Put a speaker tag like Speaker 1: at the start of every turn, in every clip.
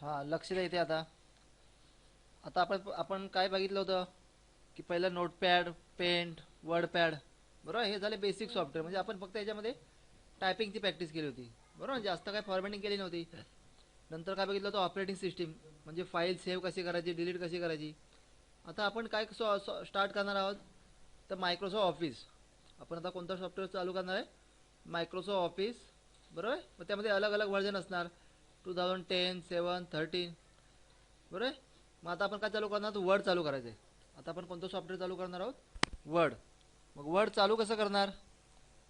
Speaker 1: हां लक्ष द्या इथे आता. आता आपण आपण काय बघितलं होतं? की पहिलं नोटपॅड पेंट वर्डपॅड बरोबर? हे झाले बेसिक सॉफ्टवेअर म्हणजे आपण फक्त याच्यामध्ये टायपिंगची प्रॅक्टिस केली होती. बरोबर? म्हणजे जास्त काय फॉर्मॅटिंग केली नव्हती. नंतर काय बघितलं होतं? ऑपरेटिंग सिस्टीम म्हणजे फाईल सेव्ह कशी करायची डिलीट कशी करायची? आता आपण काय सॉ स्टार्ट करणार आहोत? तर मायक्रोसॉफ्ट ऑफिस आपण आता कोणतं सॉफ्टवेअर चालू करणार आहे? मायक्रोसॉफ्ट ऑफिस बरोबर? आहे मग त्यामध्ये अलग अलग व्हर्जन असणार. Two thousand ten seven thirteen बरोबर? आहे मग आता आपण काय चालू करणार आहोत? वर्ड चालू करायचं आहे आता आपण कोणतं सॉफ्टवेअर चालू करणार आहोत? वर्ड मग वर्ड चालू कसं करणार?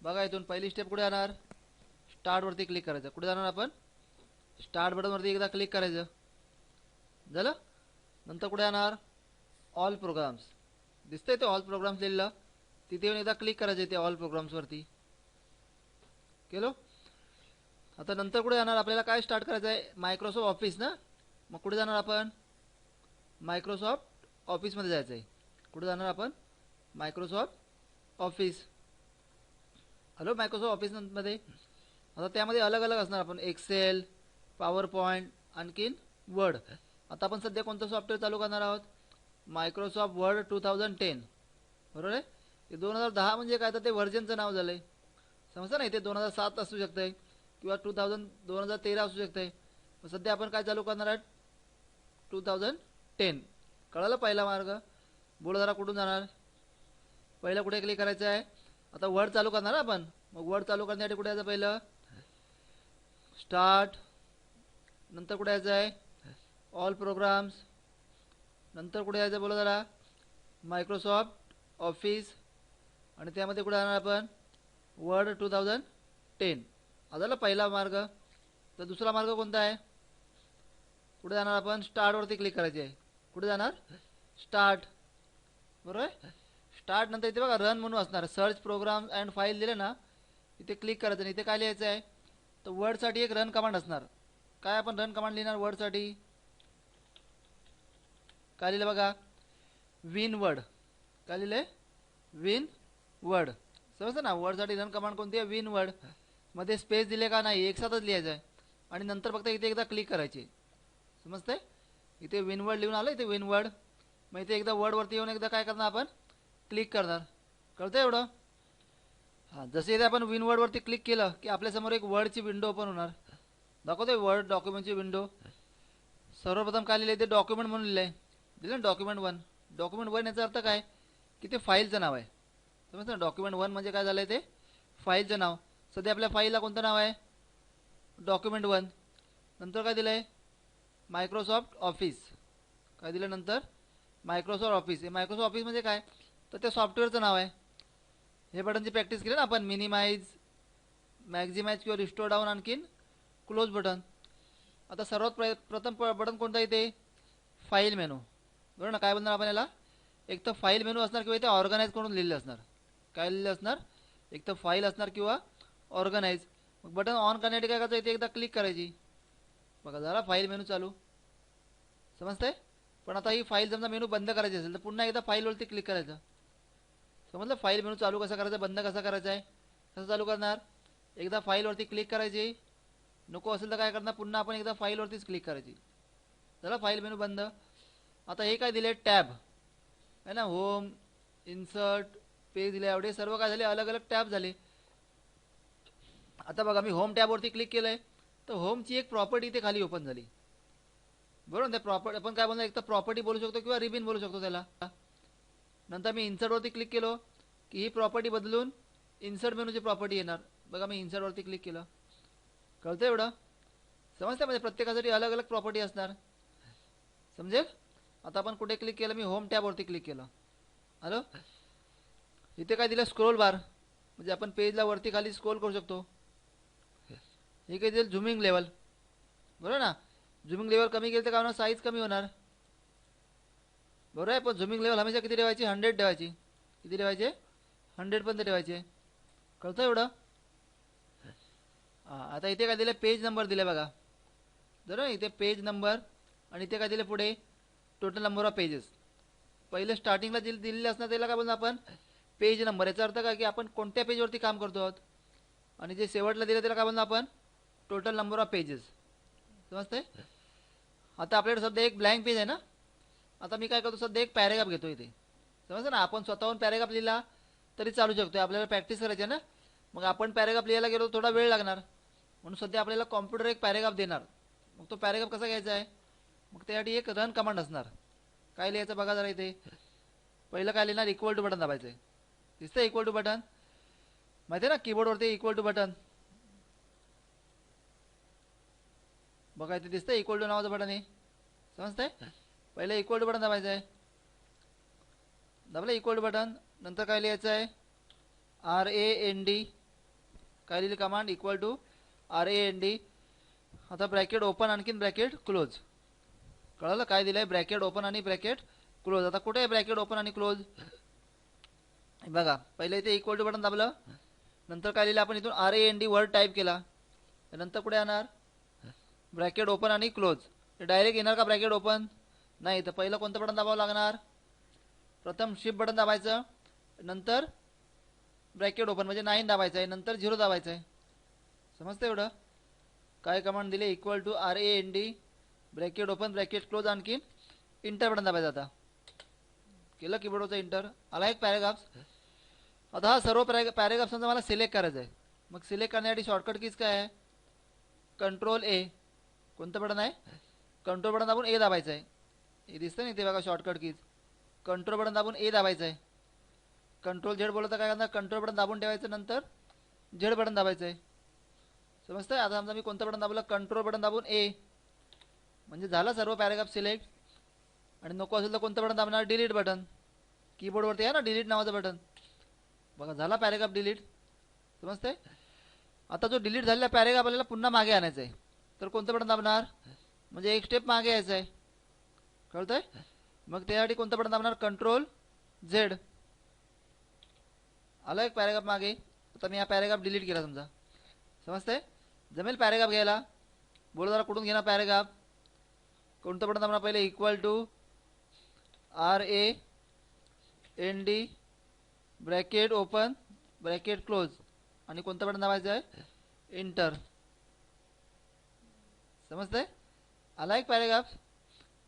Speaker 1: बघा इथून पहिली स्टेप कुठे जाणार? स्टार्टवरती क्लिक करायचं. कुठे जाणार आपण? स्टार्ट बटनवरती एकदा क्लिक करायचं. झालं? नंतर कुठे जाणार? ऑल प्रोग्राम्स दिसतंय ते ऑल प्रोग्राम्स लिहिलं तिथे येऊन एकदा क्लिक करायचं ते ऑल प्रोग्राम्सवरती केलो? आता नंतर कुठे जाणार? आपल्याला काय स्टार्ट करायचं आहे मायक्रोसॉफ्ट ऑफिस ना? मग कुठे जाणार आपण? मायक्रोसॉफ्ट ऑफिसमध्ये जायचं आहे कुठे जाणार आपण? मायक्रोसॉफ्ट ऑफिस हॅलो मायक्रोसॉफ्ट ऑफिसमध्ये आता त्यामध्ये अलग अलग असणार आपण. एक्सेल पॉवर पॉईंट आणखीन वर्ड आता आपण सध्या कोणतं सॉफ्टवेअर चालू करणार आहोत? Microsoft Word two thousand ten बरोबर आहे? ते दोन हजार दहा म्हणजे काय? तर ते व्हर्जनचं नाव झालं आहे समजतं नाही? ते दोन हजार सात असू शकतं आहे किंवा टू थाउजंड दोन हजार तेरा असू शकतं. आहे सध्या आपण काय चालू करणार आहोत? टू थाउजंड टेन कळालं पहिला मार्ग? बोल जरा कुठून जाणार? पहिलं कुठे क्लिक करायचं आहे? आता वर्ड चालू करणार ना आपण? मग वर्ड चालू करण्यासाठी कुठे यायचं पहिलं? स्टार्ट नंतर कुठे यायचं आहे? ऑल प्रोग्राम्स नंतर कुठे यायचं बोला जरा. मायक्रोसॉफ्ट ऑफिस आणि त्यामध्ये कुठे जाणार आपण? वर्ड टू थाउजंड टेन हा झाला पहिला मार्ग. तर दुसरा मार्ग कोणता आहे? कुठे जाणार आपण स्टार्टवरती क्लिक करायचे आहे. कुठे जाणार स्टार्ट बरोबर? आहे स्टार्ट नंतर इथे बघा रन म्हणून असणार. सर्च प्रोग्राम अँड फाईल दिले ना इथे क्लिक करायचं आणि इथे काय लिहायचं आहे? तर वर्डसाठी एक रन कमांड असणार. काय आपण रन कमांड लिहिणार वर्डसाठी काय लिहिलं बघा? विन वर्ड काय लिहिलंय विन वर्ड समजतं ना? वर्डसाठी रन कमांड कोणती आहे? विन वर्ड मध्ये स्पेस दिले का नाही एकसाथच लिहायचं आहे. आणि नंतर फक्त इथे एकदा क्लिक करायची. समजते इथे विनवर्ड लिहून आलं इथे विनवर्ड मग इथे एकदा वर्डवरती येऊन एकदा काय करणार आपण? क्लिक करणार. कळतं एवढं? हां जसे इथे आपण विनवर्डवरती क्लिक केलं की आपल्यासमोर एक वर्डची विंडो ओपन होणार. दाखवतो वर्ड डॉक्युमेंटची विंडो सर्वप्रथम काय लिहिलं आहे ते डॉक्युमेंट म्हणून लिहिलं आहे दिलं ना डॉक्युमेंट वन डॉक्युमेंट वन याचा अर्थ काय? की ते फाईलचं नाव आहे. समजतं ना? डॉक्युमेंट वन म्हणजे काय झालं आहे ते फाईलचं नाव. सध्या आपल्या फाईलला कोणतं नाव आहे? डॉक्युमेंट वन नंतर काय दिलं आहे मायक्रोसॉफ्ट ऑफिस काय दिलं नंतर? मायक्रोसॉफ्ट ऑफिस हे मायक्रोसॉफ्ट ऑफिस म्हणजे काय? तर त्या सॉफ्टवेअरचं नाव आहे. हे बटनची प्रॅक्टिस केली ना आपण मिनिमाइज मॅक्झिमाइज किंवा रिस्टोर डाऊन आणखीन क्लोज बटन आता सर्वात प्र प्रथम प बटन कोणतं येते फाईल मेनू बरोबर ना? काय बोलणार आपण याला? एक तर फाईल मेनू असणार किंवा इथे ऑर्गनाईज करून लिहिलेलं असणार. काय लिहिलं असणार? एक तर फाईल असणार किंवा ऑर्गनाईज मग बटन ऑन करण्यासाठी काय करायचं? इथे एकदा क्लिक करायची. बघा झाला फाईल मेनू चालू. समजतंय? पण आता ही फाईल समजा मेनू बंद करायची असेल तर पुन्हा एकदा फाईलवरती क्लिक करायचं. समजलं? फाईल मेनू चालू कसा करायचा? बंद कसा करायचा आहे? कसं चालू करणार? एकदा फाईलवरती क्लिक करायची. नको असेल तर काय करणार? पुन्हा आपण एकदा फाईलवरतीच क्लिक करायची. झाला? फाईल मेनू बंद. आता हे काय दिले टॅब. आहे ना? होम इन्सर्ट पेज दिले एवढे सर्व काय झाले? अलग अलग टॅब झाले. आता बघा मी होम टॅबवरती क्लिक केलं आहे तर होमची एक प्रॉपर्टी इथे खाली ओपन झाली. बरोबर? त्या प्रॉपर्टी आपण काय बोलणार एक तर प्रॉपर्टी बोलू शकतो किंवा रिबिन बोलू शकतो त्याला. नंतर मी इन्सर्टवरती क्लिक केलो की ही प्रॉपर्टी बदलून इन्सर्ट मेनूची प्रॉपर्टी येणार. बघा मी इन्सर्टवरती क्लिक केलं. कळतं एवढं? समजतं म्हणजे प्रत्येकासाठी अलग अलग प्रॉपर्टी असणार. समजेल? आता आपण कुठे क्लिक केलं? मी होम टॅबवरती क्लिक केलं. हॅलो इथे काय दिलं? स्क्रोल बार म्हणजे आपण पेजला वरती खाली स्क्रोल करू शकतो. हे काही दिलं? झुमिंग लेवल बरोबर ना? झुमिंग लेवल कमी केलं तर काय होणार? साईज कमी होणार. बरोबर आहे? पण झुमिंग लेवल हमेशा किती ठेवायची? हंड्रेड ठेवायची. किती ठेवायचे? हंड्रेडपर्यंत ठेवायचे. कळतं एवढं? हां आता इथे काय दिलं? पेज नंबर दिले बघा. बरोबर इथे पेज नंबर आणि इथे काय दिले पुढे? टोटल नंबर ऑफ पेजेस पहिले स्टार्टिंगला दिल दिलेले असणार त्याला काय बोलतो आपण? पेज नंबर याचा अर्थ काय? की आपण कोणत्या पेजवरती काम करतो आहोत? आणि जे शेवटला दिलं त्याला काय बोलतो आपण? टोटल नंबर ऑफ पेजेस समजते आता आपल्याकडे सध्या एक ब्लँक पेज आहे ना? आता मी काय करतो सध्या एक पॅरेग्राफ घेतो इथे. समजतं ना? आपण स्वतःहून पॅरेग्राफ लिहिला तरी चालू शकतो आपल्याला प्रॅक्टिस करायची आहे ना? मग आपण पॅरेग्राफ लिहायला गेलो थोडा वेळ लागणार. म्हणून सध्या आपल्याला कॉम्प्युटर एक पॅरेग्राफ देणार. मग तो पॅरेग्राफ कसा घ्यायचा आहे? मग त्यासाठी एक रन कमांड असणार. काय लिहायचं बघा जरा इथे. पहिलं काय लिहिणार? इक्वल टू बटन दाबायचं आहे दिसतं इक्वल टू बटन माहिती आहे ना? कीबोर्डवरती इक्वल टू बटन बघा इथे दिसतं इक्वल टू नावाचं बटन आहे समजतंय? पहिलं इक्वल टू बटन दाबायचं आहे. दाबलं इक्वल टू बटन नंतर काय लिहायचं आहे? आर ए एन डी काय लिहिली command equal to R A N D आता ब्रॅकेट ओपन आणखीन ब्रॅकेट क्लोज कळलं? काय दिलं आहे ब्रॅकेट ओपन आणि ब्रॅकेट क्लोज आता कुठे आहे ब्रॅकेट ओपन आणि क्लोज बघा पहिले इथे इक्वल टू बटन दाबलं. नंतर काय लिहिलं? आपण इथून R A N D word type केला. नंतर कुठे येणार? ब्रॅकेट ओपन आणि क्लोज. डायरेक्ट येणार का ब्रॅकेट ओपन? नाही तर पहिलं कोणतं बटन दाबावं लागणार? प्रथम शिफ्ट बटन दाबायचं नंतर ब्रॅकेट ओपन म्हणजे नाईन दाबायचं आहे नंतर झिरो दाबायचं आहे. समजतं एवढं? काय कमांड दिले? Equal to R A N D bracket open bracket close आणखीन इंटर बटन दाबायचं आता. केलं कीबोर्डवरचं इंटर? आला एक पॅरेग्राफ्स आता हा सर्व पॅरे पॅरेग्राफ्स मला सिलेक्ट करायचं आहे. मग सिलेक्ट करण्यासाठी शॉर्टकट कीज काय आहे? कंट्रोल ए कोणतं बटन आहे? कंट्रोल बटन दाबून ए दाबायचं आहे हे दिसतं नाही ते बघा शॉर्टकट कीज कंट्रोल बटन दाबून ए दाबायचं आहे कंट्रोल झेड बोलत काय करणार? कंट्रोल बटन दाबून ठेवायचं नंतर झेड बटन दाबायचं आहे समजतं आहे आता समजा मी कोणतं बटन दाबलं? कंट्रोल बटन दाबून ए म्हणजे झालं सर्व पॅरेग्राफ सिलेक्ट आणि नको असेल तर कोणतं बटन दाबणार? डिलीट बटन कीबोर्डवरती आहे ना? डिलीट नावाचं बटन बघा झाला पॅरेग्राफ डिलीट समजतंय? आता जो डिलीट झालेला पॅरेग्राफ आपल्याला पुन्हा मागे आणायचा आहे तर कोणतं बटन दाबणार? म्हणजे एक स्टेप मागे यायचं आहे. कळतंय? मग त्यासाठी कोणतं बटन दाबणार? कंट्रोल झेड आलं एक पॅरेग्राफ मागे. आता मी हा पॅरेग्राफ डिलीट केला समजा. समजतंय? जमेल पॅरेग्राफ घ्यायला. बोला जरा कुठून घेणार पॅरेग्राफ कोणतं बटन दाबणार पहिले? Equal to R A N D bracket open bracket close आणि कोणतं बटन दाबायचं आहे? इंटर समजतंय? आला एक पॅरेग्राफ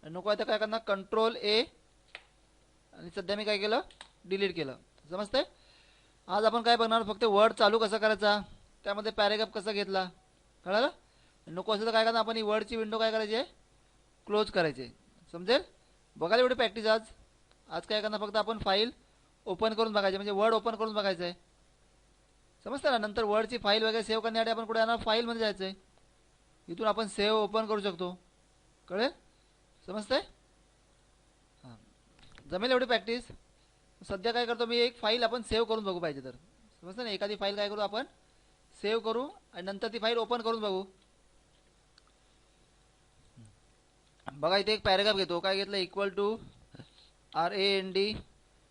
Speaker 1: नको आता काय करणार? कंट्रोल ए आणि सध्या मी काय केलं? डिलीट केलं. समजतंय? आज आपण काय बघणार? फक्त वर्ड चालू कसा करायचा? त्यामध्ये पॅरेग्राफ कसा घेतला? कळालं? नको असेल तर काय करणार? आपण ही वर्डची विंडो काय करायची आहे? क्लोज करायची आहे. समजेल? बघायला एवढी प्रॅक्टिस आज. आज काय करणार? फक्त आपण फाईल ओपन करून बघायचे म्हणजे वर्ड ओपन करून बघायचं आहे. समजतं ना? नंतर वर्डची फाईल वगैरे सेव्ह करण्यासाठी आपण कुठे येणार फाईलमध्ये जायचं आहे. इथून आपण सेव्ह ओपन करू शकतो. कळेल? समजतंय? हां. जमेल एवढी प्रॅक्टिस सध्या काय करतो मी एक फाईल आपण सेव्ह करून बघू पाहिजे तर. समजतं ना? एखादी फाईल काय करू आपण? सेव्ह करू आणि नंतर ती फाईल ओपन करून बघू. बघा इथे एक पॅरेग्राफ घेतो. काय घेतलं? Equal to R A N D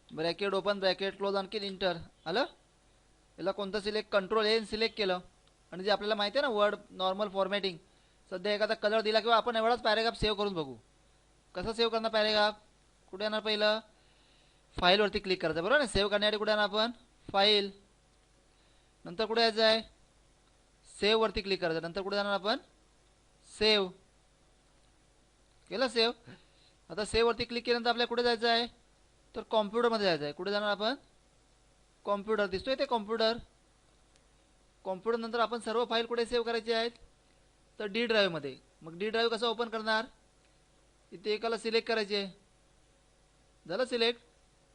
Speaker 1: bracket open bracket close आणखीन इंटर आलं? याला कोणतं सिलेक्ट कंट्रोल एन सिलेक्ट केलं. आणि जे आपल्याला माहिती आहे ना वर्ड नॉर्मल फॉर्मॅटिंग सध्या एखादा कलर दिला किंवा आपण एवढाच पॅरेग्राफ सेव्ह करून बघू. कसं सेव्ह करणार पॅरेग्राफ कुठे येणार पहिलं? फाईलवरती क्लिक करायचं बरोबर ना सेव्ह करण्यासाठी कुठे येणार आपण? फाईल नंतर कुठे यायचं आहे? सेव्हवरती क्लिक करायचं. नंतर कुठे जाणार आपण? सेव्ह केलं सेव्ह आता सेव्हवरती क्लिक केल्यानंतर आपल्याला कुठे जायचं आहे? तर कॉम्प्युटरमध्ये जायचं आहे. कुठे जाणार आपण? कॉम्प्युटर दिसतोय ते कॉम्प्युटर कॉम्प्युटरनंतर आपण सर्व फाईल कुठे सेव्ह करायचे आहेत? तर डी ड्राईव्हमध्ये मग डी ड्राईव्ह कसं ओपन करणार? इथे एकाला सिलेक्ट करायचे. झालं सिलेक्ट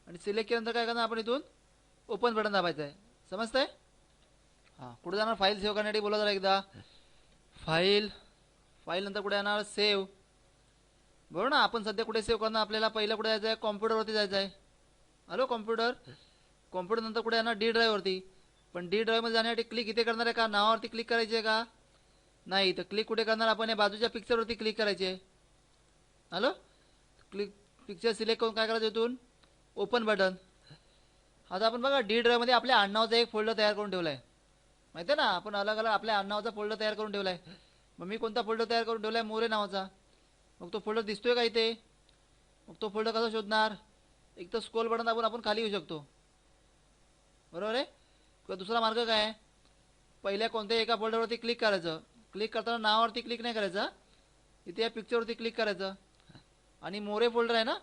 Speaker 1: आणि सिलेक्ट केल्यानंतर काय करणार आपण इथून? ओपन बटन दाबायचं आहे समजतं आहे हां कुठे जाणार? फाईल सेव्ह करण्यासाठी बोला जरा एकदा. फाईल फाईल नंतर कुठे येणार सेव्ह बरोबर ना? आपण सध्या कुठे सेव्ह करणार? आपल्याला पहिलं कुठे जायचं आहे कॉम्प्युटरवरती जायचं आहे हॅलो कॉम्प्युटर कॉम्प्युटरनंतर कुठे येणार डी ड्राईव्हवरती पण डी ड्राईव्हमध्ये जाण्यासाठी क्लिक इथे करणार आहे का? नावावरती क्लिक करायची आहे का? नाही तर क्लिक कुठे करणार आपण? या बाजूच्या पिक्चरवरती क्लिक करायचे. हॅलो क्लिक पिक्चर सिलेक्ट करून काय करायचं इथून? ओपन बटन आता आपण बघा डी ड्राईव्हमध्ये आपल्या आडनावाचा एक फोल्डर तयार करून ठेवला आहे माहिती आहे ना? आपण अलग अलग आपल्या आडनावाचा फोल्डर तयार करून ठेवला आहे मग मी कोणता फोल्डर तयार करून ठेवला आहे मोरे नावाचा. मग तो फोल्डर दिसतोय का इथे? मग तो फोल्डर कसा शोधणार? एक तर स्कोल बटन दाबून आपण खाली येऊ शकतो. बरोबर आहे? किंवा दुसरा मार्ग काय? आहे पहिल्या कोणत्याही एका फोल्डरवरती क्लिक करायचं. क्लिक करताना नावावरती क्लिक नाही करायचं इथे या पिक्चरवरती क्लिक करायचं. आणि मोरे फोल्डर आहे ना?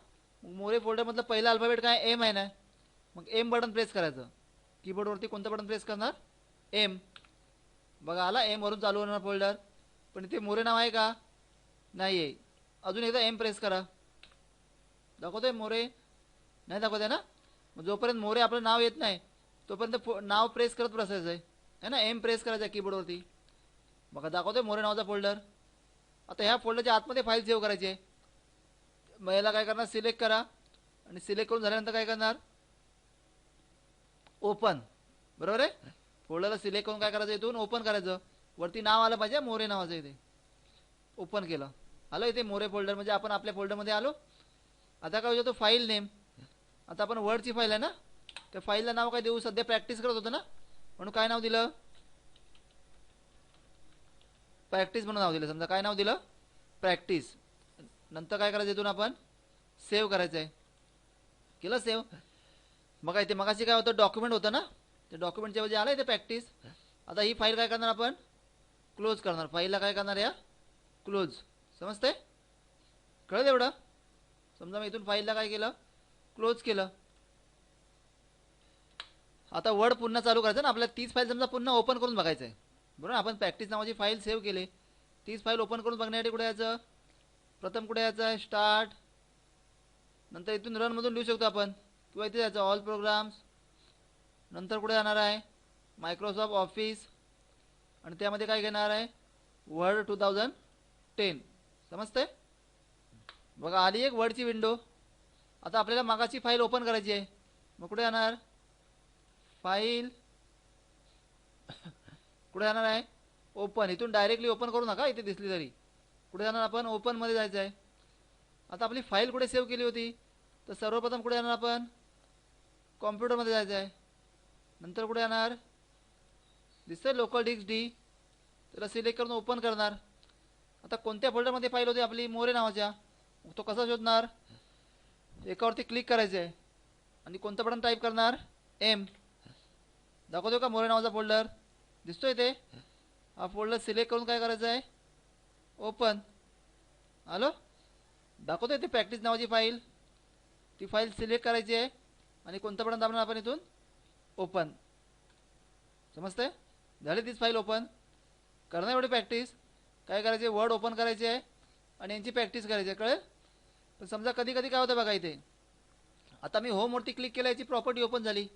Speaker 1: मोरे फोल्डरमधलं पहिलं अल्फाबेट काय? एम आहे ना? मग एम बटन प्रेस करायचं. कीबोर्डवरती कोणतं बटन प्रेस करणार? एम बघा आला एमवरून चालू होणार फोल्डर पण इथे मोरे नाव आहे का? नाही आहे अजून एकदा एम प्रेस करा. दाखवतोय मोरे? नाही दाखवत आहे ना? मग जोपर्यंत मोरे आपलं नाव येत नाही तोपर्यंत फो नाव प्रेस करत बसायचं आहे ना? एम प्रेस करायचं आहे कीबोर्डवरती बघा दाखवतोय मोरे नावाचा फोल्डर आता ह्या फोल्डरच्या आतमध्ये फाईल सेव्ह करायची आहे. मग याला काय करणार? सिलेक्ट करा. आणि सिलेक्ट करून झाल्यानंतर काय करणार? ओपन बरोबर आहे? फोल्डरला सिलेक्ट करून काय करायचं इथून? ओपन करायचं. वरती नाव आलं पाहिजे मोरे नावाचं इथे. ओपन केलं. आलो इथे मोरे फोल्डर म्हणजे आपण आपल्या फोल्डरमध्ये आलो. आता काय होतो? फाईल नेम आता आपण वर्डची फाईल आहे ना? त्या फाईलला नाव काय देऊ? सध्या प्रॅक्टिस करत होतं ना? म्हणून काय नाव दिलं? प्रॅक्टिस म्हणून नाव दिलं. समजा काय नाव दिलं? प्रॅक्टिस नंतर काय करायचं इथून आपण? सेव्ह करायचं आहे केलं सेव्ह मग ते मगाशी काय होतं? डॉक्युमेंट होतं ना? ते डॉक्युमेंटच्या ऐवजी आलं ते प्रॅक्टिस आता ही फाईल काय करणार आपण? क्लोज करणार. फाईलला काय करणार या? क्लोज समजते कळलं एवढं? समजा मी इथून फाईलला काय केलं? क्लोज केलं. आता वर्ड पुन्हा चालू करायचं ना? आपल्याला तीच फाईल समजा पुन्हा ओपन करून बघायचं आहे बरोबर? आपण प्रॅक्टिस नावाची फाईल सेव्ह केली. तीच फाईल ओपन करून बघण्यासाठी कुठे यायचं? प्रथम कुठे यायचं? आहे स्टार्ट नंतर इथून रनमधून लिहू शकतो आपण. किंवा इथे जायचं. ऑल प्रोग्राम्स नंतर कुठे जाणार आहे? मायक्रोसॉफ्ट ऑफिस आणि त्यामध्ये काय घेणार आहे? वर्ड टू थाउजंड टेन समजते बघा आली एक वर्डची विंडो आता आपल्याला मागाची फाईल ओपन करायची आहे. मग कुठे जाणार? फाईल कुठे जाणार आहे? ओपन इथून डायरेक्टली ओपन करू नका इथे दिसली तरी. कुठे जाणार आपण? ओपनमध्ये जायचं आहे. आता आपली फाईल कुठे सेव्ह केली होती? तर सर्वप्रथम कुठे जाणार आपण? कॉम्प्युटरमध्ये जायचं आहे. नंतर कुठे जाणार? दिसतंय लोकल डिस्क डी त्याला सिलेक्ट करून ओपन करणार. आता कोणत्या फोल्डरमध्ये फाईल होती आपली? मोरे नावाच्या. तो कसा शोधणार? एकावरती क्लिक करायचं आहे. आणि कोणतं बटन टाईप करणार? एम दाखवतो का मोरे नावाचा फोल्डर दिसतोय ते? हा फोल्डर सिलेक्ट करून काय करायचं आहे? ओपन आलो दाखवतोय ते प्रॅक्टिस नावाची फाईल ती फाईल सिलेक्ट करायची आहे आणि कोणतं बटन दाबणार आपण इथून? ओपन समजतंय? झाली तीच फाईल ओपन करणार एवढी प्रॅक्टिस काय करायचे? वर्ड ओपन करायचे आहे आणि यांची प्रॅक्टिस करायची आहे. कळेल? पण समजा कधी कधी काय होतं बघा इथे? आता मी होमवरती क्लिक केलं याची प्रॉपर्टी ओपन झाली.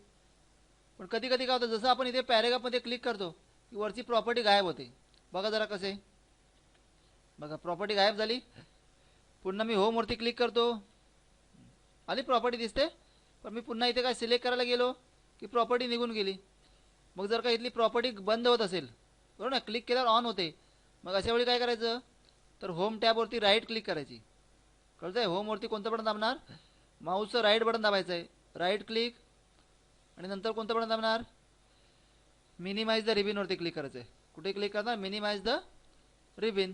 Speaker 1: पण कधी कधी काय होतं जसं आपण इथे पॅरेग्राफमध्ये क्लिक करतो की वरची प्रॉपर्टी गायब होते. बघा जरा कसे. बघा प्रॉपर्टी गायब झाली. पुन्हा मी होमवरती क्लिक करतो. आली प्रॉपर्टी दिसते. पण मी पुन्हा इथे काय सिलेक्ट करायला गेलो की प्रॉपर्टी निघून गेली. मग जर का इथली प्रॉपर्टी बंद होत असेल बरोबर ना? क्लिक केल्यावर ऑन होते. मग अशा वेळी काय करायचं? तर होम टॅबवरती राईट क्लिक करायची. कळतं आहे होमवरती कोणतं बटन दाबणार? माऊसचं राईट बटन दाबायचं आहे राईट क्लिक आणि नंतर कोणतं बटन दाबणार मिनिमाइज द रिबिनवरती क्लिक करायचं आहे कुठे क्लिक करणार मिनिमाइज द रिबिन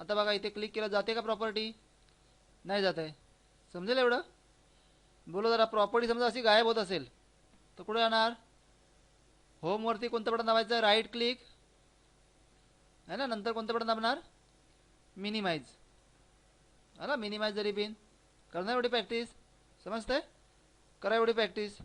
Speaker 1: आता बघा इथे क्लिक केलं जाते का प्रॉपर्टी नाही जात आहे. समजेल एवढं? बोलो जरा प्रॉपर्टी समजा अशी गायब होत असेल तर कुठे जाणार? होमवरती कोणतं बटन दाबायचं? राईट क्लिक आहे ना? नंतर कोणतं बटन दाबणार? मिनिमाइज है ना? मिनिमाइज द रिबिन करणार एवढी प्रॅक्टिस समजतंय? करा एवढी प्रॅक्टिस